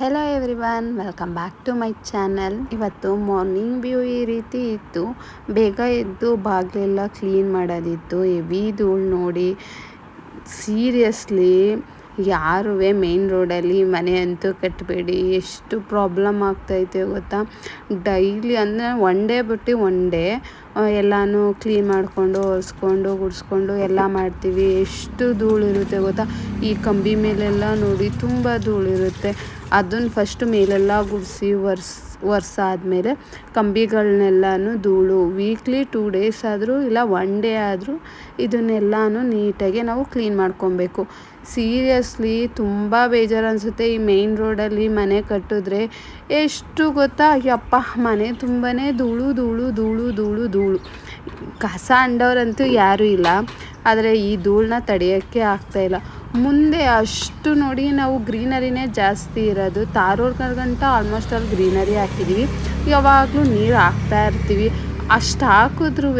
Hello everyone welcome back to my channel ಇವತ್ತು morning view ಈ ರೀತಿ ಇತ್ತು. ಬೇಗ ಎದ್ದು ಬಾಗಿಲೆಲ್ಲ ಕ್ಲೀನ್ ಮಾಡೋದಿತ್ತು. ಹೆವಿ ಧೂಳು ನೋಡಿ ಸೀರಿಯಸ್ಲಿ ಯಾರೂ ಮೇನ್ ರೋಡಲ್ಲಿ ಮನೆ ಅಂತೂ ಕಟ್ಟಬೇಡಿ ಎಷ್ಟು ಪ್ರಾಬ್ಲಮ್ ಆಗ್ತೈತೆ ಗೊತ್ತಾ? ಡೈಲಿ ಅಂದರೆ ಒನ್ ಡೇ ಬಿಟ್ಟು ಒನ್ ಡೇ ಎಲ್ಲನೂ ಕ್ಲೀನ್ ಮಾಡಿಕೊಂಡು, ಒರೆಸ್ಕೊಂಡು, ಗುಡಿಸ್ಕೊಂಡು ಎಲ್ಲ ಮಾಡ್ತೀವಿ. ಎಷ್ಟು ಧೂಳಿರುತ್ತೆ ಗೊತ್ತಾ? ಈ ಕಂಬಿ ಮೇಲೆಲ್ಲ ನೋಡಿ ತುಂಬ ಧೂಳಿರುತ್ತೆ ಅದನ್ನು ಫಸ್ಟ್ ಮೇಲೆಲ್ಲ ಗುಡಿಸಿ ಒರ್ಸ್, ಒರೆಸಾದ್ಮೇಲೆ ಕಂಬಿಗಳನ್ನೆಲ್ಲನೂ ಧೂಳು. ವೀಕ್ಲಿ ಟೂ ಡೇಸ್ ಆದರೂ ಇಲ್ಲ ಒನ್ ಡೇ ಆದರೂ ಇದನ್ನೆಲ್ಲನೂ ನೀಟಾಗಿ ನಾವು ಕ್ಲೀನ್ ಮಾಡ್ಕೊಬೇಕು. ಸೀರಿಯಸ್ಲಿ ತುಂಬ ಬೇಜಾರು ಅನಿಸುತ್ತೆ ಈ ಮೇಯ್ನ್ ರೋಡಲ್ಲಿ ಮನೆ ಕಟ್ಟಿದ್ರೆ. ಎಷ್ಟು ಗೊತ್ತಾ? ಯಪ್ಪ ಮನೆ ತುಂಬಾ ಧೂಳು ಧೂಳು ಧೂಳು ಧೂಳು ಧೂಳು. ಕಸ ಅಂಡವರಂತೂ ಯಾರೂ ಇಲ್ಲ. ಆದರೆ ಈ ಧೂಳನ್ನ ತಡೆಯೋಕ್ಕೆ ಆಗ್ತಾಯಿಲ್ಲ ಮುಂದೆ ಅಷ್ಟು ನೋಡಿ ನಾವು ಗ್ರೀನರಿನೇ ಜಾಸ್ತಿ ಇರೋದು. ತಾರೋರ್ಗಂಟ ಆಲ್ಮೋಸ್ಟ್ ಅಲ್ಲಿ ಗ್ರೀನರಿ ಹಾಕಿದ್ದೀವಿ ಯಾವಾಗಲೂ ನೀರು ಹಾಕ್ತಾ ಇರ್ತೀವಿ. ಅಷ್ಟು ಹಾಕಿದ್ರೂ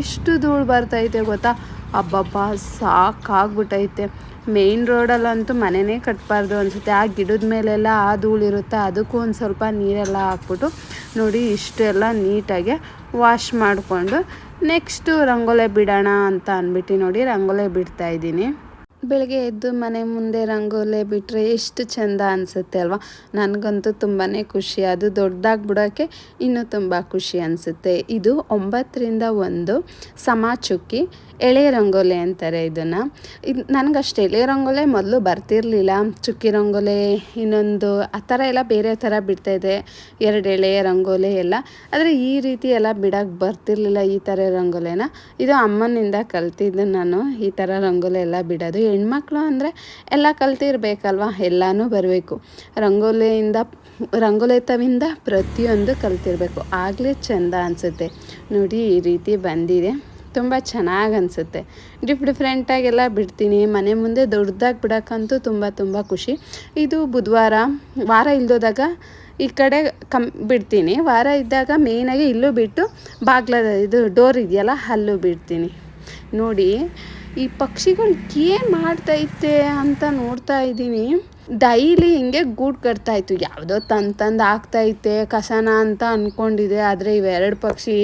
ಎಷ್ಟು ಧೂಳು ಬರ್ತೈತೆ ಗೊತ್ತಾ? ಅಬ್ಬಬ್ಬ ಸಾಕಾಗ್ಬಿಟ್ಟೈತೆ ಮೇಯ್ನ್ ರೋಡಲ್ಲಂತೂ ಮನೆಯೇ ಕಟ್ಟಬಾರ್ದು ಅನಿಸುತ್ತೆ. ಆ ಗಿಡದ ಮೇಲೆಲ್ಲ ಆ ಧೂಳಿರುತ್ತೆ ಅದಕ್ಕೂ ಒಂದು ಸ್ವಲ್ಪ ನೀರೆಲ್ಲ ಹಾಕ್ಬಿಟ್ಟು ನೋಡಿ ಇಷ್ಟೆಲ್ಲ ನೀಟಾಗಿ ವಾಶ್ ಮಾಡಿಕೊಂಡು ನೆಕ್ಸ್ಟು ರಂಗೋಲೆ ಬಿಡೋಣ ಅಂತ ಅಂದ್ಬಿಟ್ಟು ನೋಡಿ ರಂಗೋಲೆ ಬಿಡ್ತಾಯಿದ್ದೀನಿ ಬೆಳಗ್ಗೆ ಎದ್ದು ಮನೆ ಮುಂದೆ ರಂಗೋಲೆ ಬಿಟ್ಟರೆ ಎಷ್ಟು ಚೆಂದ ಅನಿಸುತ್ತೆ ಅಲ್ವಾ? ನನಗಂತೂ ತುಂಬಾ ಖುಷಿ. ಅದು ದೊಡ್ಡದಾಗಿ ಬಿಡೋಕ್ಕೆ ಇನ್ನೂ ತುಂಬ ಖುಷಿ ಅನಿಸುತ್ತೆ. ಇದು ಒಂಬತ್ತರಿಂದ ಒಂದು ಸಮ ಚುಕ್ಕಿ ಎಳೆ ರಂಗೋಲೆ ಅಂತಾರೆ ಇದನ್ನು. ಇದು ನನಗಷ್ಟು, ಎಳೆ ರಂಗೋಲೆ ಮೊದಲು ಬರ್ತಿರಲಿಲ್ಲ. ಚುಕ್ಕಿ ರಂಗೋಲೆ, ಇನ್ನೊಂದು ಆ ಥರ ಎಲ್ಲ ಬೇರೆ ಥರ ಬಿಡ್ತಾಯಿದೆ ಎರಡು ಎಳೆಯ ರಂಗೋಲೆ ಎಲ್ಲ. ಆದರೆ ಈ ರೀತಿ ಎಲ್ಲ ಬಿಡೋಕ್ಕೆ ಬರ್ತಿರ್ಲಿಲ್ಲ ಈ ಥರ ರಂಗೋಲೆನ. ಇದು ಅಮ್ಮನಿಂದ ಕಲ್ತಿದ್ದು ನಾನು ಈ ಥರ ರಂಗೋಲೆ ಎಲ್ಲ ಬಿಡೋದು. ಹೆಣ್ಮಕ್ಳು ಅಂದರೆ ಎಲ್ಲ ಕಲ್ತಿರ್ಬೇಕಲ್ವ ಎಲ್ಲನೂ ಬರಬೇಕು. ರಂಗೋಲಿಯಿಂದ, ರಂಗೋಲಿತವಿಂದ ಪ್ರತಿಯೊಂದು ಕಲ್ತಿರಬೇಕು ಆಗಲೇ ಚೆಂದ ಅನಿಸುತ್ತೆ. ನೋಡಿ, ಈ ರೀತಿ ಬಂದಿದೆ. ತುಂಬ ಚೆನ್ನಾಗಿ ಅನಿಸುತ್ತೆ. ಡಿಫ್ ಡಿಫ್ರೆಂಟಾಗೆಲ್ಲ ಬಿಡ್ತೀನಿ. ಮನೆ ಮುಂದೆ ದೊಡ್ಡದಾಗಿ ಬಿಡೋಕ್ಕಂತೂ ತುಂಬ ತುಂಬ ಖುಷಿ. ಇದು ಬುಧವಾರ, ವಾರ ಇಲ್ದೋದಾಗ ಈ ಕಡೆ ಕಮ್, ಬಿಡ್ತೀನಿ. ವಾರ ಇದ್ದಾಗ ಮೇಯ್ನಾಗಿ ಇಲ್ಲೂ ಬಿಟ್ಟು ಬಾಗ್ಲ ಇದು ಡೋರ್ ಇದೆಯಲ್ಲ, ಅಲ್ಲೂ ಬಿಡ್ತೀನಿ. ನೋಡಿ ಈ ಪಕ್ಷಿಗಳು ಏನು ಮಾಡ್ತೈತೆ ಅಂತ ನೋಡ್ತಾ ಇದ್ದೀನಿ. ಡೈಲಿ ಹಿಂಗೆ ಗೂಡು ಕಟ್ತಾಯಿತ್ತು ಯಾವುದೋ ತಂದು ತಂದು ಆಗ್ತೈತೆ ಕಸನ ಅಂತ ಅಂದ್ಕೊಂಡಿದೆ ಆದರೆ ಇವೆರಡು ಪಕ್ಷಿ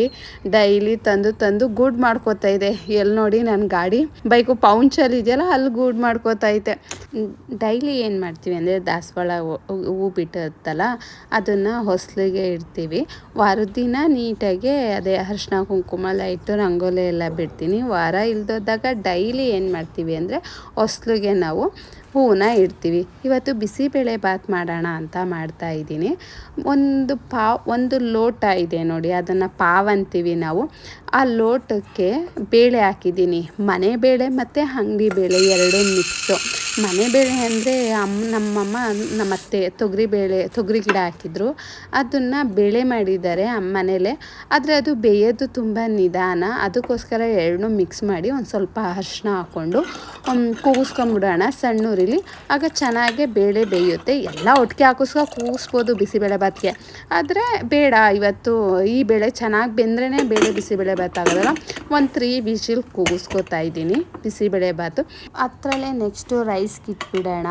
ಡೈಲಿ ತಂದು ತಂದು ಗೂಡು ಮಾಡ್ಕೋತಾ ಇದೆ. ಎಲ್ಲಿ ನೋಡಿ ನನ್ನ ಗಾಡಿ? ಬೈಕು ಪೌಂಚಲ್ಲಿ ಇದೆಯಲ್ಲ, ಅಲ್ಲಿ ಗೂಡು ಮಾಡ್ಕೋತೈತೆ ಡೈಲಿ ಏನು ಮಾಡ್ತೀವಿ ಅಂದರೆ ದಾಸವಾಳ ಹೂ ಬಿಟ್ಟಿರುತ್ತಲ್ಲ ಅದನ್ನು ಹೊಸಲಿಗೆ ಇಡ್ತೀವಿ. ವಾರದ ದಿನ ನೀಟಾಗಿ ಅದೇ ಅರಿಶಿನ ಕುಂಕುಮ ಎಲ್ಲ ರಂಗೋಲಿ ಎಲ್ಲ ಬಿಡ್ತೀನಿ. ವಾರ ಇಲ್ದೋದಾಗ ಡೈಲಿ ಏನು ಮಾಡ್ತೀವಿ ಅಂದರೆ ಹೊಸ್ಲಿಗೆ ನಾವು ಹೂವನ್ನ ಇಡ್ತೀವಿ. ಇವತ್ತು ಬಿಸಿಬೇಳೆ ಬಾತ್ ಮಾಡೋಣ ಅಂತ ಮಾಡ್ತಾ ಇದ್ದೀನಿ. ಒಂದು ಪಾವ್, ಒಂದು ಲೋಟ ಇದೆ ನೋಡಿ, ಅದನ್ನು ಪಾವ್ ಅಂತೀವಿ ನಾವು. ಆ ಲೋಟಕ್ಕೆ ಬೇಳೆ ಹಾಕಿದ್ದೀನಿ. ಮನೆ ಬೇಳೆ ಮತ್ತು ಅಂಗಡಿ ಬೇಳೆ ಎರಡೂ ಮಿಕ್ಸು ಮನೆ ಬೇಳೆ ಅಂದರೆ ಅಮ್ಮ ನಮ್ಮಮ್ಮ, ನಮ್ಮತ್ತೆ ತೊಗರಿ ಬೇಳೆ, ತೊಗರಿ ಗಿಡ ಹಾಕಿದ್ರು. ಅದನ್ನು ಬೇಳೆ ಮಾಡಿದ್ದಾರೆ ಮನೇಲೆ. ಆದರೆ ಅದು ಬೇಯೋದು ತುಂಬ ನಿಧಾನ. ಅದಕ್ಕೋಸ್ಕರ ಎರಡನ್ನೂ ಮಿಕ್ಸ್ ಮಾಡಿ ಒಂದು ಸ್ವಲ್ಪ ಅರಿಶಿನ ಹಾಕ್ಕೊಂಡು ಕೂಗಿಸ್ಕೊಂಬಿಡೋಣ ಸಣ್ಣ ಉರಿಲಿ ಆಗ ಚೆನ್ನಾಗೆ ಬೇಳೆ ಬೇಯುತ್ತೆ. ಎಲ್ಲ ಒಟ್ಟಿಗೆ ಹಾಕಿಸ್ಕೊ ಕೂಗಿಸ್ಬೋದು ಬಿಸಿಬೇಳೆ ಭಾತ್ಗೆ. ಆದರೆ ಬೇಡ, ಇವತ್ತು ಈ ಬೇಳೆ ಚೆನ್ನಾಗಿ ಬೆಂದ್ರೇ ಬೇಳೆ ಬಿಸಿಬೇಳೆ ಭಾತ್ ಆಗೋದಲ್ಲ. ಒಂದು ತ್ರೀ ವಿಶಿಲ್ ಕೂಗಿಸ್ಕೊತಾ ಇದ್ದೀನಿ ಬಿಸಿಬೇಳೆ ಭಾತು. ಅದರಲ್ಲೇ ನೆಕ್ಸ್ಟು ರೈಸ್ಗೆ ಇಟ್ಬಿಡೋಣ.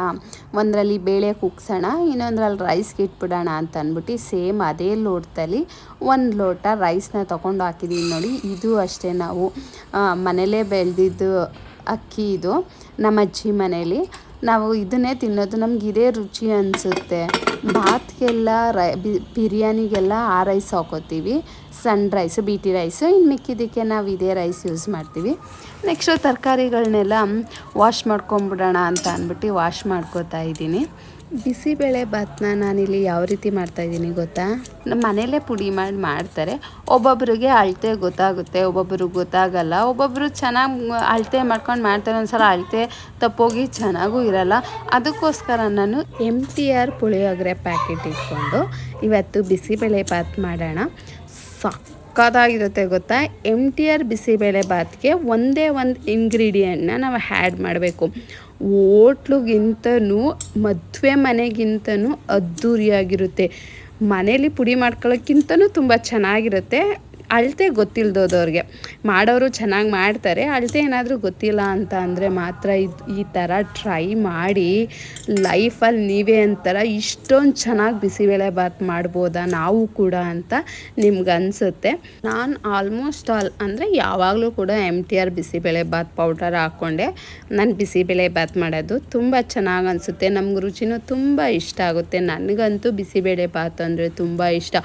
ಒಂದರಲ್ಲಿ ಬೇಳೆ ಕುಗ್ಸೋಣ, ಇನ್ನೊಂದ್ರಲ್ಲಿ ರೈಸ್ಗೆ ಇಟ್ಬಿಡೋಣ ಅಂತ ಅಂದ್ಬಿಟ್ಟು ಸೇಮ್ ಅದೇ ಲೋಟದಲ್ಲಿ ಒಂದು ಲೋಟ ರೈಸ್ನ ತೊಗೊಂಡು ಹಾಕಿದ್ದೀವಿ ನೋಡಿ. ಇದು ಅಷ್ಟೇ ನಾವು ಮನೇಲೇ ಬೆಳೆದಿದ್ದು ಅಕ್ಕಿ ಇದು. ನಮ್ಮ ಅಜ್ಜಿ ಮನೇಲಿ. ನಾವು ಇದನ್ನೇ ತಿನ್ನೋದು ನಮ್ಗೆ ಇದೇ ರುಚಿ ಅನಿಸುತ್ತೆ. ಭಾತ್ಗೆಲ್ಲ ರೈ ಬಿರಿಯಾನಿಗೆಲ್ಲ ಆ ರೈಸ್ ಹಾಕೋತೀವಿ. ಸಣ್ಣ ರೈಸು ಬಿ ಟಿ ರೈಸು ಇನ್ನು ಮಿಕ್ಕಿದ್ದಕ್ಕೆ ನಾವು ಇದೇ ರೈಸ್ ಯೂಸ್ ಮಾಡ್ತೀವಿ. ನೆಕ್ಸ್ಟು ತರಕಾರಿಗಳನ್ನೆಲ್ಲ ವಾಶ್ ಮಾಡ್ಕೊಂಬಿಡೋಣ ಅಂತ ಅಂದ್ಬಿಟ್ಟು ವಾಶ್ ಮಾಡ್ಕೋತಾ ಇದ್ದೀನಿ. ಬಿಸಿಬೇಳೆ ಭಾತ್ನ ನಾನಿಲ್ಲಿ ಯಾವ ರೀತಿ ಮಾಡ್ತಾಯಿದ್ದೀನಿ ಗೊತ್ತಾ? ನಮ್ಮ ಮನೇಲೇ ಪುಡಿ ಮಾಡಿ ಮಾಡ್ತಾರೆ. ಒಬ್ಬೊಬ್ಬರಿಗೆ ಅಳತೆ ಗೊತ್ತಾಗುತ್ತೆ ಒಬ್ಬೊಬ್ರಿಗೆ ಗೊತ್ತಾಗಲ್ಲ. ಒಬ್ಬೊಬ್ಬರು ಚೆನ್ನಾಗಿ ಅಳತೆ ಮಾಡ್ಕೊಂಡು ಮಾಡ್ತಾರೆ ಒಂದ್ಸಲ ಅಳತೆ ತಪ್ಪೋಗಿ ಚೆನ್ನಾಗೂ ಇರಲ್ಲ. ಅದಕ್ಕೋಸ್ಕರ ನಾನು M T R puliyogare packet ಇಟ್ಕೊಂಡು ಇವತ್ತು ಬಿಸಿಬೇಳೆ ಭಾತ್ ಮಾಡೋಣ. ಸಕ್ಕತ್ತಾಗಿರುತ್ತೆ ಗೊತ್ತಾ? ಎಂ ಟಿ ಆರ್ ಬಿಸಿಬೇಳೆ ಭಾತ್ಗೆ ಒಂದೇ ಒಂದು ಇಂಗ್ರೀಡಿಯೆಂಟ್ನ ನಾವು ಹ್ಯಾಡ್ ಮಾಡಬೇಕು. ಓಟ್ಲುಗಿಂತನೂ ಮದುವೆ ಮನೆಗಿಂತನೂ ಅದ್ಧೂರಿಯಾಗಿರುತ್ತೆ ಮನೇಲಿ ಪುಡಿ ಮಾಡ್ಕೊಳ್ಳೋಕ್ಕಿಂತನೂ ತುಂಬ ಚೆನ್ನಾಗಿರುತ್ತೆ. ಅಳತೆ ಗೊತ್ತಿಲ್ದೋದವ್ರಿಗೆ. ಮಾಡೋರು ಚೆನ್ನಾಗಿ ಮಾಡ್ತಾರೆ, ಅಳತೆ ಏನಾದರೂ ಗೊತ್ತಿಲ್ಲ ಅಂತ ಅಂದರೆ ಮಾತ್ರ ಇದು ಈ ಥರ ಟ್ರೈ ಮಾಡಿ ಲೈಫಲ್ಲಿ ನೀವೇ ಅಂತಾರ, ಇಷ್ಟೊಂದು ಚೆನ್ನಾಗಿ ಬಿಸಿಬೇಳೆ ಬಾತ್ ಮಾಡ್ಬೋದಾ ನಾವು ಕೂಡ ಅಂತ ನಿಮ್ಗೆ ಅನಿಸುತ್ತೆ ನಾನು ಆಲ್ಮೋಸ್ಟ್ ಆಲ್ ಅಂದರೆ ಯಾವಾಗಲೂ ಕೂಡ M T R bisibele bath powder ಹಾಕ್ಕೊಂಡೆ ನಾನು ಬಿಸಿಬೇಳೆ ಬಾತ್ ಮಾಡೋದು ತುಂಬ ಚೆನ್ನಾಗಿ ಅನಿಸುತ್ತೆ, ನಮ್ಗೆ ರುಚಿನೂ ತುಂಬ ಇಷ್ಟ ಆಗುತ್ತೆ. ನನಗಂತೂ ಬಿಸಿಬೇಳೆ ಬಾತ್ ಅಂದರೆ ತುಂಬ ಇಷ್ಟ.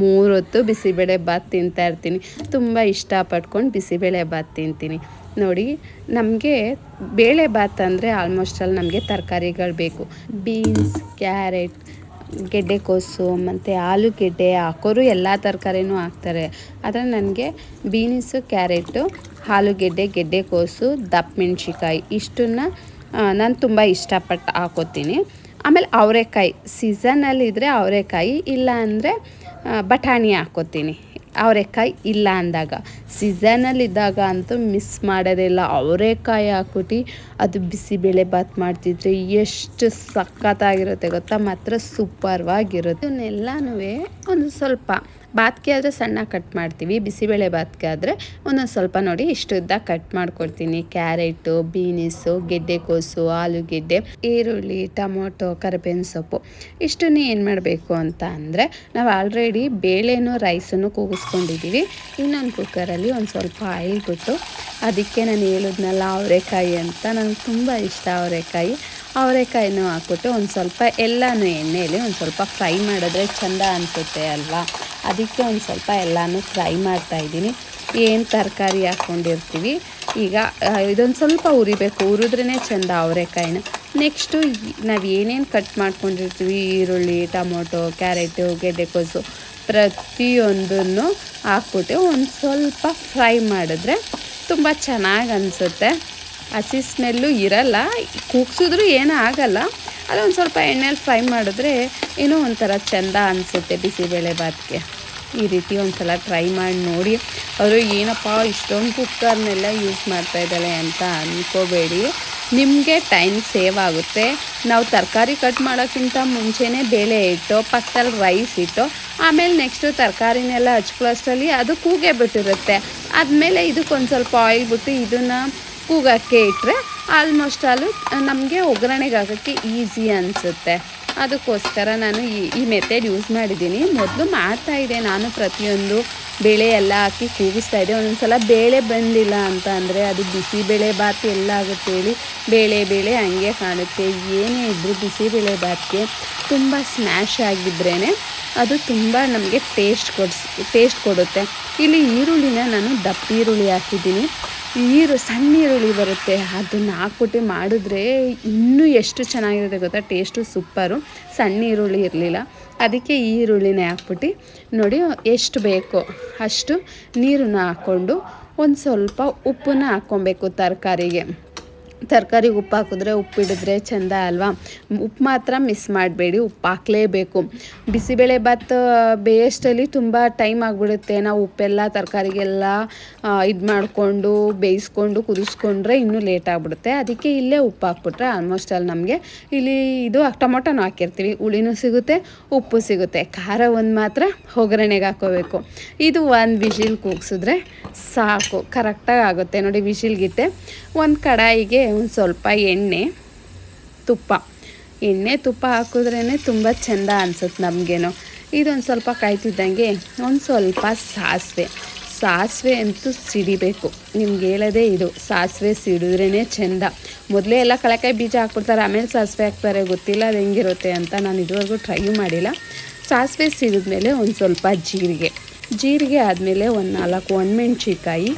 ಮೂರೊತ್ತು ಬಿಸಿಬೇಳೆ ಬಾತ್ ತಿಂತಾ ಇರ್ತೀನಿ ತುಂಬ ಇಷ್ಟಪಟ್ಕೊಂಡು ಬಿಸಿಬೇಳೆ ಬಾತ್ ತಿಂತೀನಿ. ನೋಡಿ, ನಮಗೆ ಬೇಳೆ ಬಾತ್ ಅಂದರೆ ಆಲ್ಮೋಸ್ಟ್ ಅಲ್ಲಿ ನಮಗೆ ತರಕಾರಿಗಳು ಬೇಕು. ಬೀನ್ಸ್ ಕ್ಯಾರೆಟ್ ಗೆಡ್ಡೆಕೋಸು ಮತ್ತು ಆಲೂಗೆಡ್ಡೆ ಹಾಕೋರು ಎಲ್ಲ ತರಕಾರಿನೂ ಹಾಕ್ತಾರೆ. ಆದರೆ ನನಗೆ ಬೀನ್ಸು ಕ್ಯಾರೆಟು ಆಲೂಗೆಡ್ಡೆ ಗೆಡ್ಡೆಕೋಸು ದಪ್ಪ ಮೆಣಸಿಕಾಯಿ ಇಷ್ಟನ್ನು ನಾನು ತುಂಬ ಇಷ್ಟಪಟ್ಟು ಹಾಕೋತೀನಿ. ಆಮೇಲೆ ಅವರೆಕಾಯಿ ಸೀಸನಲ್ಲಿದ್ದರೆ ಅವರೆಕಾಯಿ ಇಲ್ಲ ಅಂದರೆ ಬಟಾಣಿ ಹಾಕ್ಕೋತೀನಿ ಅವರೆಕಾಯಿ ಇಲ್ಲ ಅಂದಾಗ. ಸೀಸನಲ್ಲಿದ್ದಾಗ ಅಂತೂ ಮಿಸ್ ಮಾಡೋದಿಲ್ಲ ಅವರೆಕಾಯಿ ಹಾಕ್ಬಿಟ್ಟು ಅದು ಬಿಸಿಬೇಳೆ ಬಾತ್ ಮಾಡ್ತಿದ್ರೆ ಎಷ್ಟು ಸಖತ್ತಾಗಿರುತ್ತೆ ಗೊತ್ತಾ? ಮಾತ್ರ ಸೂಪರ್ವಾಗಿರುತ್ತೆ ಇವನ್ನೆಲ್ಲನೂ ಒಂದು ಸ್ವಲ್ಪ ಬಾತ್ಗೆ ಆದರೆ ಸಣ್ಣ ಕಟ್ ಮಾಡ್ತೀವಿ, ಬಿಸಿಬೇಳೆ ಬಾತ್ಗೆ ಆದರೆ ಒಂದೊಂದು ಸ್ವಲ್ಪ ನೋಡಿ ಇಷ್ಟು ಉದ್ದ ಕಟ್ ಮಾಡ್ಕೊಡ್ತೀನಿ. ಕ್ಯಾರೆಟು, ಬೀನಿಸು ಗೆಡ್ಡೆಕೋಸು ಆಲೂಗೆಡ್ಡೆ, ಈರುಳ್ಳಿ, ಟೊಮೊಟೊ, ಕರಿಬೇವಿನ ಸೊಪ್ಪು. ಇಷ್ಟನ್ನು ಏನು ಮಾಡಬೇಕು ಅಂತ ಅಂದರೆ ನಾವು ಆಲ್ರೆಡಿ ಬೇಳೆನೂ ರೈಸನ್ನು ಕೂಗಿಸ್ಕೊಂಡಿದ್ದೀವಿ ಇನ್ನೊಂದು ಕುಕ್ಕರಲ್ಲಿ ಒಂದು ಸ್ವಲ್ಪ ಆಯಿಲ್ ಬಿಟ್ಟು ಅದಕ್ಕೆ ನಾನು ಹೇಳಿದ್ನಲ್ಲ ಅವರೆಕಾಯಿ ಅಂತ. ನನಗೆ ತುಂಬ ಇಷ್ಟ ಅವರೆಕಾಯಿ. ಅವರೆಕಾಯಿನೂ ಹಾಕ್ಬಿಟ್ಟು ಒಂದು ಸ್ವಲ್ಪ ಎಲ್ಲನೂ ಎಣ್ಣೆಯಲ್ಲಿ ಒಂದು ಸ್ವಲ್ಪ ಫ್ರೈ ಮಾಡಿದ್ರೆ ಚೆಂದ ಅನಿಸುತ್ತೆ ಅಲ್ವಾ? ಅದಕ್ಕೆ ಒಂದು ಸ್ವಲ್ಪ ಎಲ್ಲನೂ ಫ್ರೈ ಮಾಡ್ತಾಯಿದ್ದೀನಿ ಏನು ತರಕಾರಿ ಹಾಕ್ಕೊಂಡಿರ್ತೀವಿ ಈಗ ಇದೊಂದು ಸ್ವಲ್ಪ ಉರಿಬೇಕು. ಉರಿದ್ರೇ ಚೆಂದ ಅವರೆಕಾಯಿನ. ನೆಕ್ಸ್ಟು ನಾವು ಏನೇನು ಕಟ್ ಮಾಡ್ಕೊಂಡಿರ್ತೀವಿ? ಈರುಳ್ಳಿ, ಟೊಮೊಟೊ, ಕ್ಯಾರೆಟು ಗೆಡ್ಡೆಕೋಸು ಪ್ರತಿಯೊಂದನ್ನು ಹಾಕ್ಬಿಟ್ಟು ಒಂದು ಸ್ವಲ್ಪ ಫ್ರೈ ಮಾಡಿದ್ರೆ ತುಂಬ ಚೆನ್ನಾಗಿ ಅನಿಸುತ್ತೆ. ಹಸಿ ಸ್ಮೆಲ್ಲು ಇರಲ್ಲ. ಕೂಗ್ಸಿದ್ರು ಏನೂ ಆಗಲ್ಲ. ಅದೊಂದು ಸ್ವಲ್ಪ ಎಣ್ಣೆಲಿ ಫ್ರೈ ಮಾಡಿದ್ರೆ ಏನೋ ಒಂಥರ ಚೆಂದ ಅನಿಸುತ್ತೆ ಬಿಸಿಬೇಳೆ ಬಾತ್ಗೆ. ಈ ರೀತಿ ಒಂದು ಸಲ ಟ್ರೈ ಮಾಡಿ ನೋಡಿ. ಅವರು ಏನಪ್ಪ ಇಷ್ಟೊಂದು ಕುಕ್ಕರ್ನೆಲ್ಲ ಯೂಸ್ ಮಾಡ್ತಾ ಇದ್ದಾಳೆ ಅಂತ ಅಂದ್ಕೋಬೇಡಿ ನಿಮಗೆ ಟೈಮ್ ಸೇವ್ ಆಗುತ್ತೆ. ನಾವು ತರಕಾರಿ ಕಟ್ ಮಾಡೋಕ್ಕಿಂತ ಮುಂಚೆನೇ ಬೇಳೆ ಇಟ್ಟು ಪಕ್ಕದಲ್ಲಿ ರೈಸ್ ಇಟ್ಟು, ಆಮೇಲೆ ನೆಕ್ಸ್ಟು ತರಕಾರಿನೆಲ್ಲ ಹಚ್ಕೊಳ್ಳೋಷ್ಟರಲ್ಲಿ ಅದು ಕೂಗೇ ಬಿಟ್ಟಿರುತ್ತೆ. ಆದಮೇಲೆ ಇದಕ್ಕೊಂದು ಸ್ವಲ್ಪ ಆಯಿಲ್ ಬಿಟ್ಟು ಇದನ್ನು ಕೂಗಕ್ಕೆ ಇಟ್ಟರೆ ಆಲ್ಮೋಸ್ಟ್ ಆಲು ನಮಗೆ ಒಗ್ಗರಣೆಗೆ ಹಾಕೋಕ್ಕೆ ಈಸಿ ಅನಿಸುತ್ತೆ. ಅದಕ್ಕೋಸ್ಕರ ನಾನು ಈ ಈ ಮೆಥಡ್ ಯೂಸ್ ಮಾಡಿದ್ದೀನಿ. ಮೊದಲು ಮಾಡ್ತಾಯಿದ್ದೆ ನಾನು ಪ್ರತಿಯೊಂದು ಬೇಳೆ ಎಲ್ಲ ಹಾಕಿ ಕೂಗಿಸ್ತಾ ಇದ್ದೆ. ಒಂದೊಂದು ಸಲ ಬೇಳೆ ಬಂದಿಲ್ಲ ಅಂತ ಅಂದರೆ ಅದು ಬಿಸಿಬೇಳೆ ಬಾತ್ ಎಲ್ಲ ಆಗುತ್ತೆ ಹೇಳಿ, ಬೇಳೆ ಬೇಳೆ ಹಂಗೆ ಕಾಣುತ್ತೆ. ಏನೇ ಇದ್ದರೂ ಬಿಸಿಬೇಳೆ ಬಾತ್ಗೆ ತುಂಬ ಸ್ಮ್ಯಾಶ್ ಆಗಿದ್ರೇ ಅದು ತುಂಬ ನಮಗೆ ಟೇಸ್ಟ್ ಕೊಡ್ಸ್ ಟೇಸ್ಟ್ ಕೊಡುತ್ತೆ. ಇಲ್ಲಿ ಈರುಳ್ಳಿನ ನಾನು ದಪ್ಪ ಈರುಳ್ಳಿ ಹಾಕಿದ್ದೀನಿ. ಈರು ಸಣ್ಣ ಈರುಳ್ಳಿ ಬರುತ್ತೆ. ಅದನ್ನು ಹಾಕ್ಬಿಟ್ಟು ಮಾಡಿದ್ರೆ ಇನ್ನೂ ಎಷ್ಟು ಚೆನ್ನಾಗಿರುತ್ತೆ ಗೊತ್ತಾ? ಟೇಸ್ಟು ಸೂಪರು ಸಣ್ಣ ಈರುಳ್ಳಿ ಇರಲಿಲ್ಲ. ಅದಕ್ಕೆ ಈರುಳ್ಳಿನೇ ಹಾಕ್ಬಿಟ್ಟು ನೋಡಿ ಎಷ್ಟು ಬೇಕೋ. ಅಷ್ಟು ನೀರನ್ನು ಹಾಕ್ಕೊಂಡು ಒಂದು ಸ್ವಲ್ಪ ಉಪ್ಪನ್ನ ಹಾಕ್ಕೊಬೇಕು ತರಕಾರಿಗೆ. ತರಕಾರಿಗೆ ಉಪ್ಪು ಹಾಕಿದ್ರೆ ಉಪ್ಪಿಡಿದ್ರೆ ಚೆಂದ ಅಲ್ವಾ? ಉಪ್ಪು ಮಾತ್ರ ಮಿಸ್ ಮಾಡಬೇಡಿ, ಉಪ್ಪು ಹಾಕಲೇಬೇಕು. ಬಿಸಿಬೇಳೆ ಭಾತ್ ಬೇಯಷ್ಟಲ್ಲಿ ತುಂಬ ಟೈಮ್ ಆಗಿಬಿಡುತ್ತೆ. ನಾವು ಉಪ್ಪೆಲ್ಲ, ತರಕಾರಿಗೆಲ್ಲ ಇದು ಮಾಡಿಕೊಂಡು, ಬೇಯಿಸ್ಕೊಂಡು, ಕುದಿಸ್ಕೊಂಡ್ರೆ ಇನ್ನೂ ಲೇಟ್ ಆಗಿಬಿಡುತ್ತೆ. ಅದಕ್ಕೆ ಇಲ್ಲೇ ಉಪ್ಪು ಹಾಕ್ಬಿಟ್ರೆ ಆಲ್ಮೋಸ್ಟ್ ಅಲ್ಲಿ ನಮಗೆ ಇಲ್ಲಿ ಇದು ಟೊಮೊಟೊನೂ ಹಾಕಿರ್ತೀವಿ. ಹುಳಿನೂ ಸಿಗುತ್ತೆ, ಉಪ್ಪು ಸಿಗುತ್ತೆ. ಖಾರ ಒಂದು ಮಾತ್ರ ಒಗ್ಗರಣೆಗೆ ಹಾಕೋಬೇಕು. ಇದು ಒಂದು ವಿಶಿಲ್ ಕೂಗಿಸಿದ್ರೆ ಸಾಕು. ಕರೆಕ್ಟಾಗಿ ಆಗುತ್ತೆ. ನೋಡಿ ವಿಶಿಲ್ಗಿಟ್ಟೆ ಒಂದು ಕಡಾಯಿಗೆ ಒಂದು ಸ್ವಲ್ಪ ಎಣ್ಣೆ, ತುಪ್ಪ. ಎಣ್ಣೆ, ತುಪ್ಪ ಹಾಕಿದ್ರೇ ತುಂಬ ಚೆಂದ ಅನ್ಸುತ್ತೆ ನಮಗೇನೋ. ಇದೊಂದು ಸ್ವಲ್ಪ ಕಾಯ್ತಿದ್ದಂಗೆ ಒಂದು ಸ್ವಲ್ಪ ಸಾಸಿವೆ. ಸಾಸಿವೆ ಅಂತೂ ಸಿಡಿಬೇಕು. ನಿಮ್ಗೆ ಹೇಳೋದೇ ಇದು, ಸಾಸಿವೆ ಸಿಡಿದ್ರೇ ಚೆಂದ. ಮೊದಲೇ ಎಲ್ಲ ಕಳೆಕಾಯಿ ಬೀಜ ಹಾಕ್ಬಿಡ್ತಾರೆ, ಆಮೇಲೆ ಸಾಸಿವೆ ಹಾಕ್ತಾರೆ, ಗೊತ್ತಿಲ್ಲ ಅದು ಹೆಂಗಿರುತ್ತೆ ಅಂತ ನಾನು ಇದುವರೆಗೂ ಟ್ರೈ ಮಾಡಿಲ್ಲ. ಸಾಸಿವೆ ಸಿಡಿದ್ಮೇಲೆ ಒಂದು ಸ್ವಲ್ಪ ಜೀರಿಗೆ. ಜೀರಿಗೆ ಆದಮೇಲೆ ಒಂದು ನಾಲ್ಕು ಒಣಮೆಣ್ಸಿಕಾಯಿ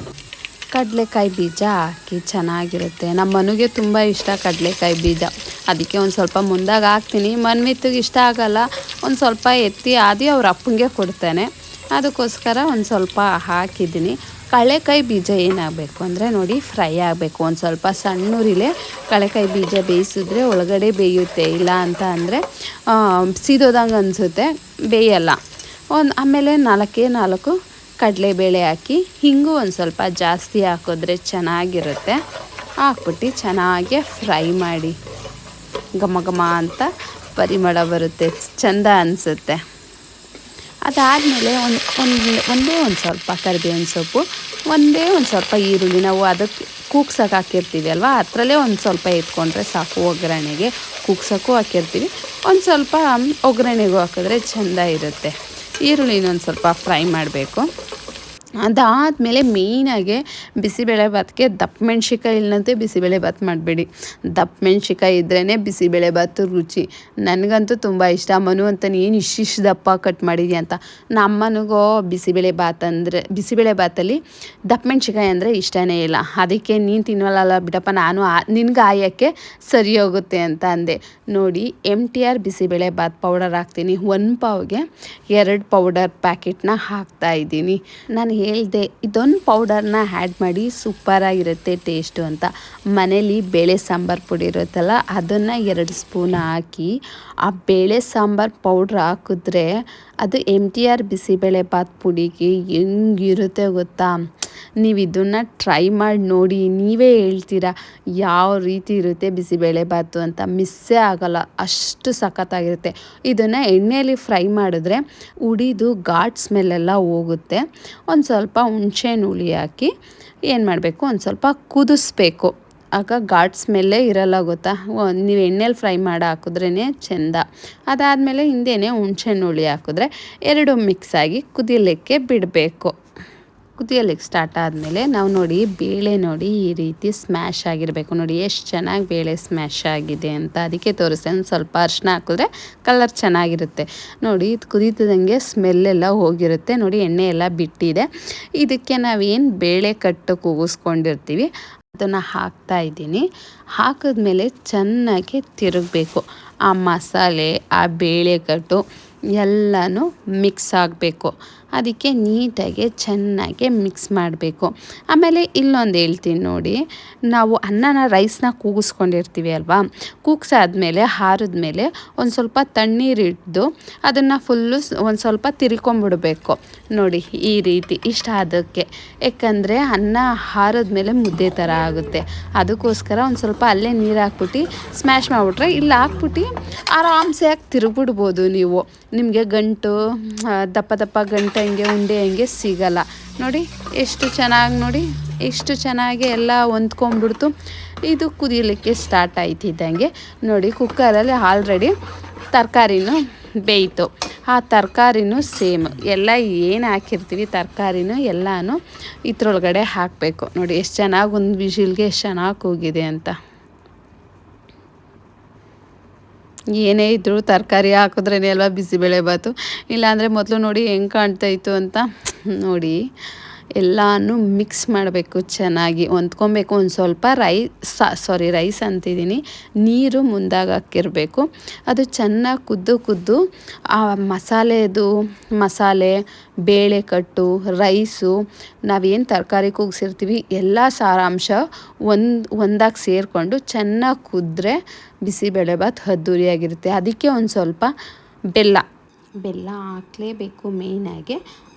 ಕಡಲೆಕಾಯಿ ಬೀಜ ಹಾಕಿ ಚೆನ್ನಾಗಿರುತ್ತೆ. ನಮ್ಮ ಮನೆಗೆ ತುಂಬ ಇಷ್ಟ ಕಡಲೆಕಾಯಿ ಬೀಜ. ಅದಕ್ಕೆ ಒಂದು ಸ್ವಲ್ಪ ಮುಂದಾಗ ಹಾಕ್ತೀನಿ. ಮನ್ವಿತ್ತಿಗೆ ಇಷ್ಟ ಆಗಲ್ಲ. ಒಂದು ಸ್ವಲ್ಪ ಎತ್ತಿ ಆದಿ ಅವ್ರ ಅಪ್ಪಂಗೆ ಕೊಡ್ತೇನೆ. ಅದಕ್ಕೋಸ್ಕರ ಒಂದು ಸ್ವಲ್ಪ ಹಾಕಿದ್ದೀನಿ. ಕಳೆಕಾಯಿ ಬೀಜ ಏನಾಗಬೇಕು ಅಂದರೆ ನೋಡಿ, ಫ್ರೈ ಆಗಬೇಕು. ಒಂದು ಸ್ವಲ್ಪ ಸಣ್ಣೂರಿಲೆ ಕಳೆಕಾಯಿ ಬೀಜ ಬೇಯಿಸಿದ್ರೆ ಒಳಗಡೆ ಬೇಯುತ್ತೆ. ಇಲ್ಲ ಅಂತ ಅಂದರೆ ಸೀದೋದಂಗೆ ಅನಿಸುತ್ತೆ. ಬೇಯಲ್ಲ. ಒಂದು ಆಮೇಲೆ ನಾಲ್ಕೇ ನಾಲ್ಕು ಕಡಲೆಬೇಳೆ ಹಾಕಿ, ಹಿಂಗೂ ಒಂದು ಸ್ವಲ್ಪ ಜಾಸ್ತಿ ಹಾಕಿದ್ರೆ ಚೆನ್ನಾಗಿರುತ್ತೆ. ಹಾಕ್ಬಿಟ್ಟು ಚೆನ್ನಾಗಿ ಫ್ರೈ ಮಾಡಿ. ಘಮ ಘಮ ಅಂತ ಪರಿಮಳ ಬರುತ್ತೆ, ಚೆಂದ ಅನಿಸುತ್ತೆ. ಅದಾದಮೇಲೆ ಒಂದು ಒಂದು, ಒಂದೇ ಒಂದು ಸ್ವಲ್ಪ ಕರಿಬೇವಿನ ಸೊಪ್ಪು, ಒಂದೇ ಒಂದು ಸ್ವಲ್ಪ ಈರುಳ್ಳಿ. ನಾವು ಅದಕ್ಕೆ ಕೂಗ್ಸೋಕೆ ಹಾಕಿರ್ತೀವಿ ಅಲ್ವಾ? ಅದರಲ್ಲೇ ಒಂದು ಸ್ವಲ್ಪ ಎತ್ಕೊಂಡ್ರೆ ಸಾಕು ಒಗ್ಗರಣೆಗೆ. ಕೂಗ್ಸೋಕ್ಕೂ ಹಾಕಿರ್ತೀವಿ. ಒಂದು ಸ್ವಲ್ಪ ಒಗ್ಗರಣೆಗೂ ಹಾಕಿದ್ರೆ ಚೆಂದ ಇರುತ್ತೆ. ಈರುಳ್ಳಿನ ಒಂದು ಸ್ವಲ್ಪ ಫ್ರೈ ಮಾಡಬೇಕು. ಅದಾದಮೇಲೆ ಮೇಯ್ನಾಗೆ ಬಿಸಿಬೇಳೆ ಭಾತ್ಗೆ ದಪ್ಪ ಮೆಣ್ಸಿಕಾಯಿ ಇಲ್ಲಂತೆ ಬಿಸಿಬೇಳೆ ಭಾತ್ ಮಾಡಬೇಡಿ. ದಪ್ಪ ಮೆಣ್ಸಿಕಾಯಿ ಇದ್ರೇ ಬಿಸಿಬೇಳೆ ಭಾತು ರುಚಿ. ನನಗಂತೂ ತುಂಬ ಇಷ್ಟ. ಮನು ಅಂತ ಏನು ಇಷ್ಟಿಷ್ಟು ದಪ್ಪ ಕಟ್ ಮಾಡಿದ್ಯಾ ಅಂತ. ನಮ್ಮನಿಗೋ ಬಿಸಿಬೇಳೆ ಭಾತ್ ಅಂದರೆ, ಬಿಸಿಬೇಳೆ ಭಾತಲ್ಲಿ ದಪ್ಪ ಮೆಣ್ಸಿಕಾಯಿ ಅಂದರೆ ಇಷ್ಟನೇ ಇಲ್ಲ. ಅದಕ್ಕೆ ನೀನು ತಿನ್ನೋಲ್ಲ ಬಿಡಪ್ಪ, ನಾನು ನಿನ್ಗೆ ಆಯೋಕ್ಕೆ ಸರಿ ಹೋಗುತ್ತೆ ಅಂತ ಅಂದೆ. ನೋಡಿ M T R bisibele bath powder ಹಾಕ್ತೀನಿ. ಒಂದು ಪಾವ್ಗೆ ಎರಡು ಪೌಡರ್ ಪ್ಯಾಕೆಟ್ನ ಹಾಕ್ತಾ ಇದ್ದೀನಿ. ನಾನು ಹೇಳಿದೆ, ಇದೊಂದು ಪೌಡರ್ನ ಆ್ಯಡ್ ಮಾಡಿ ಸೂಪರಾಗಿರುತ್ತೆ ಟೇಸ್ಟು ಅಂತ. ಮನೇಲಿ ಬೇಳೆ ಸಾಂಬಾರು ಪುಡಿ ಇರುತ್ತಲ್ಲ, ಅದನ್ನು ಎರಡು ಸ್ಪೂನ್ ಹಾಕಿ, ಆ ಬೇಳೆ ಸಾಂಬಾರು ಪೌಡ್ರ್ ಹಾಕಿದ್ರೆ ಅದು M T R bisibele bath ಪುಡಿಗೆ ಹೆಂಗಿರುತ್ತೆ ಗೊತ್ತಾ? ನೀವು ಇದನ್ನು ಟ್ರೈ ಮಾಡಿ ನೋಡಿ, ನೀವೇ ಹೇಳ್ತೀರಾ ಯಾವ ರೀತಿ ಇರುತ್ತೆ ಬಿಸಿಬೇಳೆ ಬಾತು ಅಂತ ಮಿಸ್ಸೇ ಆಗೋಲ್ಲ, ಅಷ್ಟು ಸಖತ್ತಾಗಿರುತ್ತೆ. ಇದನ್ನು ಎಣ್ಣೆಯಲ್ಲಿ ಫ್ರೈ ಮಾಡಿದ್ರೆ ಉಡಿದು ಘಾಟ್ ಸ್ಮೆಲ್ಲೆಲ್ಲ ಹೋಗುತ್ತೆ. ಒಂದು ಸ್ವಲ್ಪ ಹುಣ್ಸೆಹಣ್ಣು ಹುಳಿ ಹಾಕಿ ಏನು ಮಾಡಬೇಕು, ಒಂದು ಸ್ವಲ್ಪ ಕುದಿಸ್ಬೇಕು. ಆಗ ಘಾಟ್ ಸ್ಮೆಲ್ಲೇ ಇರಲ್ಲ ಗೊತ್ತಾ? ನೀವು ಎಣ್ಣೆಲಿ ಫ್ರೈ ಮಾಡಿ ಹಾಕಿದ್ರೇ ಚೆಂದ. ಅದಾದಮೇಲೆ ಹಿಂದೆಯೇ ಹುಣ್ಸೆಹಣ್ಣು ಹುಳಿ ಹಾಕಿದ್ರೆ ಎರಡು ಮಿಕ್ಸ್ ಆಗಿ ಕುದಿಯಲಿಕ್ಕೆ ಬಿಡಬೇಕು. ಕುದಿಯಲಿಕ್ಕೆ ಸ್ಟಾರ್ಟ್ ಆದಮೇಲೆ ನಾವು ನೋಡಿ ಬೇಳೆ ನೋಡಿ ಈ ರೀತಿ ಸ್ಮ್ಯಾಶ್ ಆಗಿರಬೇಕು. ನೋಡಿ ಎಷ್ಟು ಚೆನ್ನಾಗಿ ಬೇಳೆ ಸ್ಮ್ಯಾಶ್ ಆಗಿದೆ ಅಂತ ಅದಕ್ಕೆ ತೋರಿಸ್ತೇನೆ. ಒಂದು ಸ್ವಲ್ಪ ಅರ್ಶಿನ ಹಾಕಿದ್ರೆ ಕಲರ್ ಚೆನ್ನಾಗಿರುತ್ತೆ. ನೋಡಿ ಇದು ಸ್ಮೆಲ್ ಸ್ಮೆಲ್ಲೆಲ್ಲ ಹೋಗಿರುತ್ತೆ. ನೋಡಿ ಎಣ್ಣೆ ಎಲ್ಲ ಬಿಟ್ಟಿದೆ. ಇದಕ್ಕೆ ನಾವೇನು ಬೇಳೆ ಕಟ್ಟು ಕೂಗಿಸ್ಕೊಂಡಿರ್ತೀವಿ. ಅದನ್ನು ಹಾಕ್ತಾ ಇದ್ದೀನಿ. ಹಾಕಿದ್ಮೇಲೆ ಚೆನ್ನಾಗಿ ತಿರುಗಬೇಕು. ಆ ಮಸಾಲೆ ಆ ಬೇಳೆ ಕಟ್ಟು ಎಲ್ಲನೂ ಮಿಕ್ಸ್ ಆಗಬೇಕು. ಅದಕ್ಕೆ ನೀಟಾಗಿ ಚೆನ್ನಾಗಿ ಮಿಕ್ಸ್ ಮಾಡಬೇಕು. ಆಮೇಲೆ ಇಲ್ಲೊಂದು ಹೇಳ್ತೀನಿ ನೋಡಿ, ನಾವು ಅನ್ನನ ರೈಸ್ನ ಕೂಗಿಸ್ಕೊಂಡಿರ್ತೀವಿ ಅಲ್ವಾ? ಕೂಗ್ಸಾದ್ಮೇಲೆ ಹಾರಿದ್ಮೇಲೆ ಒಂದು ಸ್ವಲ್ಪ ತಣ್ಣೀರಿಟ್ಟು ಅದನ್ನು ಫುಲ್ಲು ಒಂದು ಸ್ವಲ್ಪ ತಿರ್ಕೊಂಬಿಡಬೇಕು. ನೋಡಿ ಈ ರೀತಿ ಇಷ್ಟ ಅದಕ್ಕೆ ಯಾಕಂದರೆ ಅನ್ನ ಹಾರಿದ್ಮೇಲೆ ಮುದ್ದೆ ಥರ ಆಗುತ್ತೆ. ಅದಕ್ಕೋಸ್ಕರ ಒಂದು ಸ್ವಲ್ಪ ಅಲ್ಲೇ ನೀರು ಹಾಕ್ಬಿಟ್ಟು ಸ್ಮ್ಯಾಶ್ ಮಾಡಿಬಿಟ್ರೆ ಇಲ್ಲಿ ಹಾಕ್ಬಿಟ್ಟು ಆರಾಮ್ಸೆ ಹಾಕಿ ತಿರುಗ್ಬಿಡ್ಬೋದು ನೀವು. ನಿಮಗೆ ಗಂಟು ದಪ್ಪ ದಪ್ಪ ಗಂಟು ಹಂಗೆ, ಉಂಡೆ ಹಂಗೆ ಸಿಗಲ್ಲ. ನೋಡಿ, ಎಷ್ಟು ಚೆನ್ನಾಗಿ ನೋಡಿ, ಎಷ್ಟು ಚೆನ್ನಾಗಿ ಎಲ್ಲ ಹೊಂದ್ಕೊಂಡ್ಬಿಡ್ತು. ಇದು ಕುದಿಯಲಿಕ್ಕೆ ಸ್ಟಾರ್ಟ್ ಆಯ್ತಿದ್ದಂಗೆ. ನೋಡಿ ಕುಕ್ಕರಲ್ಲಿ ಆಲ್ರೆಡಿ ತರಕಾರಿನೂ ಬೇಯಿತು. ಆ ತರಕಾರಿನೂ ಸೇಮ್ ಎಲ್ಲ ಏನು ಹಾಕಿರ್ತೀವಿ ತರಕಾರಿನೂ ಎಲ್ಲನೂ ಇದ್ರೊಳಗಡೆ ಹಾಕಬೇಕು. ನೋಡಿ, ಎಷ್ಟು ಚೆನ್ನಾಗಿ ಒಂದು ಬಿಸಿಲಿಗೆ ಎಷ್ಟು ಚೆನ್ನಾಗಿ ಹೋಗಿದೆ ಅಂತ. ಏನೇ ಇದ್ದರೂ ತರಕಾರಿ ಹಾಕಿದ್ರೇ ಅಲ್ವಾ ಬಿಸಿಬೇಳೆಭಾತು ಇಲ್ಲಾಂದರೆ ಮೊದಲು ನೋಡಿ ಹೆಂಗೆ ಕಾಣ್ತಾಯಿತ್ತು ಅಂತ ನೋಡಿ. ಎಲ್ಲನೂ ಮಿಕ್ಸ್ ಮಾಡಬೇಕು, ಚೆನ್ನಾಗಿ ಹೊಂದ್ಕೊಬೇಕು. ಒಂದು ಸ್ವಲ್ಪ ರೈಸ್ ಸಾರಿ ರೈಸ್ ಅಂತಿದ್ದೀನಿ. ನೀರು ಮುಂದಾಗಿ ಹಾಕಿರಬೇಕು. ಅದು ಚೆನ್ನಾಗಿ ಕುದ್ದು ಕುದ್ದು ಆ ಮಸಾಲೆದು ಮಸಾಲೆ ಬೇಳೆ ಕಟ್ಟು ರೈಸು ನಾವೇನು ತರಕಾರಿ ಕೂಗಿಸಿರ್ತೀವಿ, ಎಲ್ಲ ಸಾರಾಂಶ ಒಂದು, ಒಂದಾಗಿ ಸೇರಿಕೊಂಡು ಚೆನ್ನಾಗಿ ಕುದ್ರೆ ಬಿಸಿಬೇಳೆಭಾತ್ ಅದ್ದೂರಿಯಾಗಿರುತ್ತೆ ಅದಕ್ಕೆ ಒಂದು ಸ್ವಲ್ಪ ಬೆಲ್ಲ. ಬೆಲ್ಲ ಹಾಕಲೇಬೇಕು ಮೇಯ್ನಾಗಿ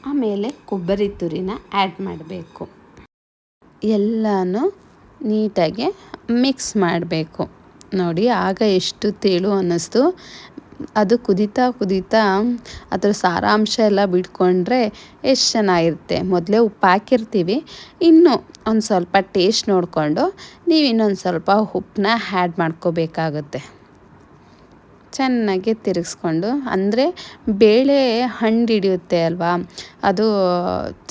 ಆಮೇಲೆ ಕೊಬ್ಬರಿ ತುರಿನ ಆ್ಯಡ್ ಮಾಡಬೇಕು. ಎಲ್ಲನೂ ನೀಟಾಗಿ ಮಿಕ್ಸ್ ಮಾಡಬೇಕು. ನೋಡಿ, ಆಗ ಎಷ್ಟು ತೇಳು ಅನ್ನಿಸ್ತು. ಅದು ಕುದೀತಾ ಕುದೀತಾ ಅದರ ಸಾರಾಂಶ ಎಲ್ಲ ಬಿಟ್ಕೊಂಡ್ರೆ ಎಷ್ಟು ಚೆನ್ನಾಗಿರುತ್ತೆ. ಮೊದಲೇ ಉಪ್ಪು ಹಾಕಿರ್ತೀವಿ. ಇನ್ನು ಒಂದು ಸ್ವಲ್ಪ ಟೇಸ್ಟ್ ನೋಡಿಕೊಂಡು ನೀವು ಇನ್ನೊಂದು ಸ್ವಲ್ಪ ಉಪ್ಪನ್ನ ಆ್ಯಡ್ ಮಾಡ್ಕೋಬೇಕಾಗುತ್ತೆ. ಚೆನ್ನಾಗಿ ತಿರುಗಿಸ್ಕೊಂಡು, ಅಂದರೆ ಬೇಳೆ ಹಣ್ಣು ಹಿಡಿಯುತ್ತೆ ಅಲ್ವಾ? ಅದು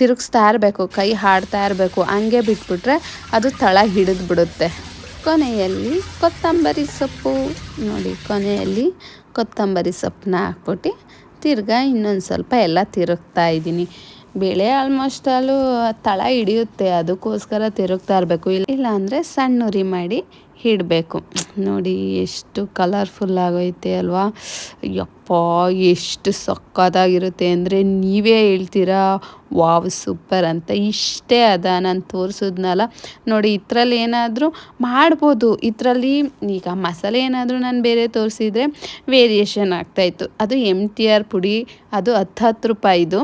ತಿರುಗಿಸ್ತಾ ಇರಬೇಕು, ಕೈ ಹಾಡ್ತಾ ಇರಬೇಕು, ಹಂಗೆ ಬಿಟ್ಬಿಟ್ರೆ ಅದು ತಳ ಹಿಡಿದು ಬಿಡುತ್ತೆ ಕೊನೆಯಲ್ಲಿ ಕೊತ್ತಂಬರಿ ಸೊಪ್ಪು. ನೋಡಿ, ಕೊನೆಯಲ್ಲಿ ಕೊತ್ತಂಬರಿ ಸೊಪ್ಪನ್ನ ಹಾಕ್ಬಿಟ್ಟು ತಿರ್ಗಾ ಇನ್ನೊಂದು ಸ್ವಲ್ಪ ಎಲ್ಲ ತಿರುಗ್ತಾ ಇದ್ದೀನಿ. ಬೇಳೆ ಆಲ್ಮೋಸ್ಟ್ ಅಲ್ಲೂ ತಳ ಹಿಡಿಯುತ್ತೆ, ಅದಕ್ಕೋಸ್ಕರ ತಿರುಗ್ತಾ ಇರಬೇಕು. ಇಲ್ಲ ಅಂದರೆ ಸಣ್ಣ ಉರಿ ಮಾಡಿ ಇಡಬೇಕು. ನೋಡಿ ಎಷ್ಟು ಕಲರ್ಫುಲ್ ಆಗೋಯ್ತೆ ಅಲ್ವಾ? ಯಪ್ಪ, ಎಷ್ಟು ಸಕ್ಕತ್ತಾಗಿರುತ್ತೆ ಅಂದರೆ ನೀವೇ ಹೇಳ್ತೀರಾ, ವಾವ್, ಸೂಪರ್ ಅಂತ. ಇಷ್ಟೇ ಅದ ನಾನು ತೋರಿಸಿದ್ನಲ್ಲ. ನೋಡಿ, ಇದರಲ್ಲಿ ಏನಾದರೂ ಮಾಡ್ಬೋದು. ಇದರಲ್ಲಿ ಈಗ ಮಸಾಲೆ ಏನಾದರೂ ನಾನು ಬೇರೆ ತೋರಿಸಿದ್ರೆ ವೇರಿಯೇಷನ್ ಆಗ್ತಾಯಿತ್ತು ಅದು ಎಂ ಟಿ ಆರ್ ಪುಡಿ, ಅದು ಹತ್ತು ಹತ್ತು ರೂಪಾಯಿದು.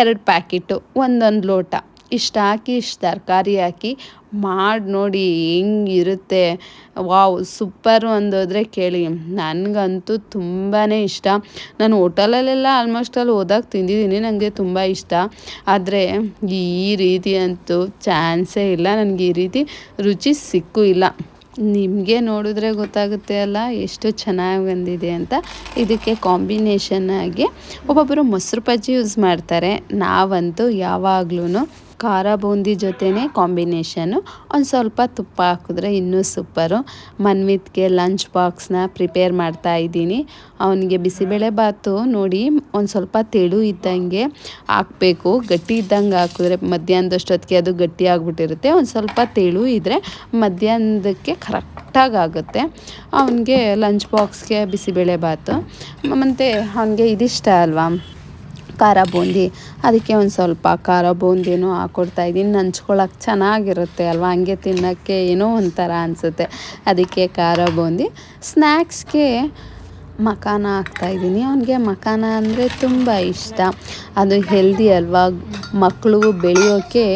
ಎರಡು ಪ್ಯಾಕೆಟು, ಒಂದೊಂದು ಲೋಟ. ಇಷ್ಟು ಹಾಕಿ, ಇಷ್ಟು ತರಕಾರಿ ಹಾಕಿ ಮಾಡಿ ನೋಡಿ ಹೆಂಗಿರುತ್ತೆ. ವಾವ್, ಸೂಪರು ಅಂದೋದ್ರೆ ಕೇಳಿ. ನನಗಂತೂ ತುಂಬಾ ಇಷ್ಟ. ನಾನು ಹೋಟಲಲ್ಲೆಲ್ಲ ಆಲ್ಮೋಸ್ಟ್ ಅಲ್ಲಿ ಹೋದಾಗ ತಿಂದಿದ್ದೀನಿ ನನಗೆ ತುಂಬ ಇಷ್ಟ. ಆದರೆ ಈ ರೀತಿ ಅಂತೂ ಚಾನ್ಸೇ ಇಲ್ಲ. ನನಗೆ ಈ ರೀತಿ ರುಚಿ ಸಿಕ್ಕೂ ಇಲ್ಲ. ನಿಮಗೆ ನೋಡಿದ್ರೆ ಗೊತ್ತಾಗುತ್ತೆ ಅಲ್ಲ, ಎಷ್ಟು ಚೆನ್ನಾಗಿ ಬಂದಿದೆ ಅಂತ. ಇದಕ್ಕೆ ಕಾಂಬಿನೇಷನ್ ಆಗಿ ಒಬ್ಬೊಬ್ಬರು ಮೊಸರು ಬಜ್ಜಿ ಯೂಸ್ ಮಾಡ್ತಾರೆ. ನಾವಂತೂ ಯಾವಾಗ್ಲೂ ಖಾರ ಬೂಂದಿ ಜೊತೆನೇ ಕಾಂಬಿನೇಷನು ಒಂದು ಸ್ವಲ್ಪ ತುಪ್ಪ ಹಾಕಿದ್ರೆ ಇನ್ನೂ ಸೂಪರು. ಮನ್ವಿತ್ಗೆ ಲಂಚ್ ಬಾಕ್ಸ್ನ ಪ್ರಿಪೇರ್ ಮಾಡ್ತಾ ಇದ್ದೀನಿ. ಅವನಿಗೆ ಬಿಸಿಬೇಳೆ ಬಾತು ನೋಡಿ ಒಂದು ಸ್ವಲ್ಪ ತೆಳು ಇದ್ದಂಗೆ ಹಾಕಬೇಕು. ಗಟ್ಟಿ ಇದ್ದಂಗೆ ಹಾಕಿದ್ರೆ ಮಧ್ಯಾಹ್ನದಷ್ಟೊತ್ತಿಗೆ ಅದು ಗಟ್ಟಿ ಆಗಿಬಿಟ್ಟಿರುತ್ತೆ. ಒಂದು ಸ್ವಲ್ಪ ತೆಳು ಇದ್ದರೆ ಮಧ್ಯಾಹ್ನದಕ್ಕೆ ಕರೆಕ್ಟಾಗಿ ಆಗುತ್ತೆ. ಅವನಿಗೆ ಲಂಚ್ ಬಾಕ್ಸ್ಗೆ ಬಿಸಿಬೇಳೆ ಬಾತು. ಮತ್ತು ಅವನಿಗೆ ಇದಿಷ್ಟ ಅಲ್ವಾ? ಖಾರ ಬೂಂದಿ. ಅದಕ್ಕೆ ಒಂದು ಸ್ವಲ್ಪ ಖಾರ ಬೂಂದಿನೂ ಹಾಕ್ಕೊಡ್ತಾ ಇದ್ದೀನಿ. ನಂಚ್ಕೊಳ್ಳೋಕೆ ಚೆನ್ನಾಗಿರುತ್ತೆ ಅಲ್ವಾ? ಹಂಗೆ ತಿನ್ನೋಕ್ಕೆ ಏನೋ ಒಂಥರ ಅನಿಸುತ್ತೆ. ಅದಕ್ಕೆ ಖಾರ ಬೂಂದಿ. ಸ್ನ್ಯಾಕ್ಸ್ಗೆ ಮಖಾನ ಹಾಕ್ತಾಯಿದ್ದೀನಿ ಅವನಿಗೆ ಮಖಾನ ಅಂದರೆ ತುಂಬ ಇಷ್ಟ. ಅದು ಹೆಲ್ದಿ ಅಲ್ವಾ? ಮಕ್ಕಳು ಬೆಳೆಯೋಕ್ಕೆ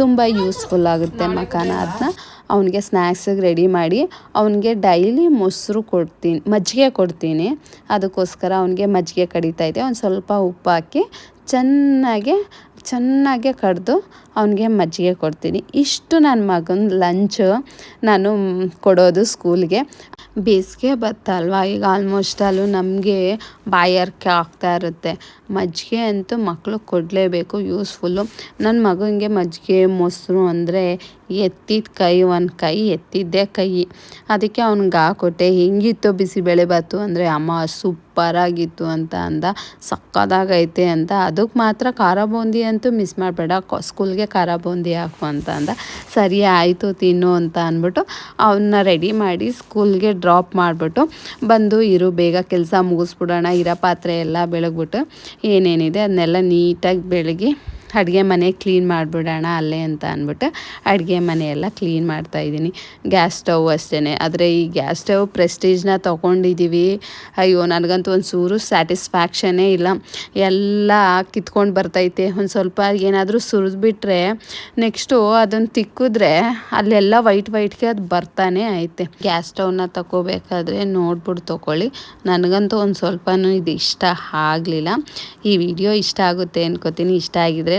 ತುಂಬ ಯೂಸ್ಫುಲ್ ಆಗುತ್ತೆ ಮಖಾನ. ಅದನ್ನ ಅವನಿಗೆ ಸ್ನ್ಯಾಕ್ಸಿಗೆ ರೆಡಿ ಮಾಡಿ ಅವನಿಗೆ ಡೈಲಿ ಮೊಸರು ಕೊಡ್ತೀನಿ, ಮಜ್ಜಿಗೆ ಕೊಡ್ತೀನಿ. ಅದಕ್ಕೋಸ್ಕರ ಅವನಿಗೆ ಮಜ್ಜಿಗೆ ಕಡಿತಾ ಇದೆ ಒಂದು ಸ್ವಲ್ಪ ಉಪ್ಪು ಹಾಕಿ ಚೆನ್ನಾಗೆ ಚೆನ್ನಾಗೆ ಕಡಿದು ಅವನಿಗೆ ಮಜ್ಜಿಗೆ ಕೊಡ್ತೀನಿ. ಇಷ್ಟು ನನ್ನ ಮಗನ ಲಂಚ್ ನಾನು ಕೊಡೋದು ಸ್ಕೂಲ್ಗೆ ಬೇಸಿಗೆ ಬತ್ತಲ್ವ? ಈಗ ಆಲ್ಮೋಸ್ಟ್ ಅಲ್ಲೂ ನಮಗೆ ಬಾಯಾರಿಕೆ ಆಗ್ತಾ ಇರುತ್ತೆ. ಮಜ್ಜಿಗೆ ಅಂತೂ ಮಕ್ಕಳು ಕೊಡಲೇಬೇಕು ಯೂಸ್ಫುಲ್ಲು ನನ್ನ ಮಗನಿಗೆ ಮಜ್ಜಿಗೆ, ಮೊಸರು ಅಂದರೆ ಎತ್ತಿದ ಕೈ, ಒಂದು ಕೈ ಎತ್ತಿದ್ದೇ ಕೈ. ಅದಕ್ಕೆ ಅವ್ನಿಗೆ ಹಾಕೊಟ್ಟೆ ಹೆಂಗಿತ್ತು ಬಿಸಿಬೇಳೆಬಾತು ಅಂದರೆ, ಅಮ್ಮ, ಸೂಪರಾಗಿತ್ತು ಅಂತ ಅಂದ. ಸಕ್ಕದಾಗೈತೆ ಅಂತ. ಅದಕ್ಕೆ ಮಾತ್ರ ಖಾರ ಬೂಂದಿ ಅಂತೂ ಮಿಸ್ ಮಾಡಬೇಡ. ಸ್ಕೂಲ್ಗೆ ಖಾರ ಬೂಂದಿ ಹಾಕು ಅಂತ ಅಂದ. ಸರಿ, ಆಯಿತು, ತಿನ್ನು ಅಂತ ಅಂದ್ಬಿಟ್ಟು ಅವನ್ನ ರೆಡಿ ಮಾಡಿ ಸ್ಕೂಲ್ಗೆ ಡ್ರಾಪ್ ಮಾಡಿಬಿಟ್ಟು ಬಂದು, ಇರು, ಬೇಗ ಕೆಲಸ ಮುಗಿಸ್ಬಿಡೋಣ, ಇರೋ ಪಾತ್ರೆ ಎಲ್ಲ ಬೆಳಗ್ಬಿಟ್ಟು. ಏನೇನಿದೆ ಅದನ್ನೆಲ್ಲ ನೀಟಾಗಿ ಬೆಳಗಿ ಅಡುಗೆ ಮನೆ ಕ್ಲೀನ್ ಮಾಡಿಬಿಡೋಣ ಅಲ್ಲೇ ಅಂತ ಅಂದ್ಬಿಟ್ಟು ಅಡುಗೆ ಮನೆಯೆಲ್ಲ ಕ್ಲೀನ್ ಮಾಡ್ತಾಯಿದ್ದೀನಿ ಗ್ಯಾಸ್ ಸ್ಟವ್ ಅಷ್ಟೇ ಆದರೆ ಈ ಗ್ಯಾಸ್ ಸ್ಟವ್ ಪ್ರೆಸ್ಟೀಜ್ನ ತೊಗೊಂಡಿದ್ದೀವಿ ಅಯ್ಯೋ, ನನಗಂತೂ ಒಂದು ಸೂರು ಸ್ಯಾಟಿಸ್ಫ್ಯಾಕ್ಷನೇ ಇಲ್ಲ. ಎಲ್ಲ ಕಿತ್ಕೊಂಡು ಬರ್ತೈತೆ. ಒಂದು ಸ್ವಲ್ಪ ಏನಾದರೂ ಸುರಿದ್ಬಿಟ್ರೆ ನೆಕ್ಸ್ಟು ಅದನ್ನು ತಿಕ್ಕಿದ್ರೆ ಅಲ್ಲೆಲ್ಲ ವೈಟ್ ವೈಟ್ಗೆ ಅದು ಬರ್ತಾನೆ ಐತೆ. ಗ್ಯಾಸ್ ಸ್ಟವ್ನ ತಗೋಬೇಕಾದ್ರೆ ನೋಡ್ಬಿಟ್ಟು ತೊಗೊಳ್ಳಿ ನನಗಂತೂ ಒಂದು ಸ್ವಲ್ಪನೂ ಇದು ಇಷ್ಟ ಆಗಲಿಲ್ಲ. ಈ ವಿಡಿಯೋ ಇಷ್ಟ ಆಗುತ್ತೆ ಅನ್ಕೋತೀನಿ. ಇಷ್ಟ ಆಗಿದ್ರೆ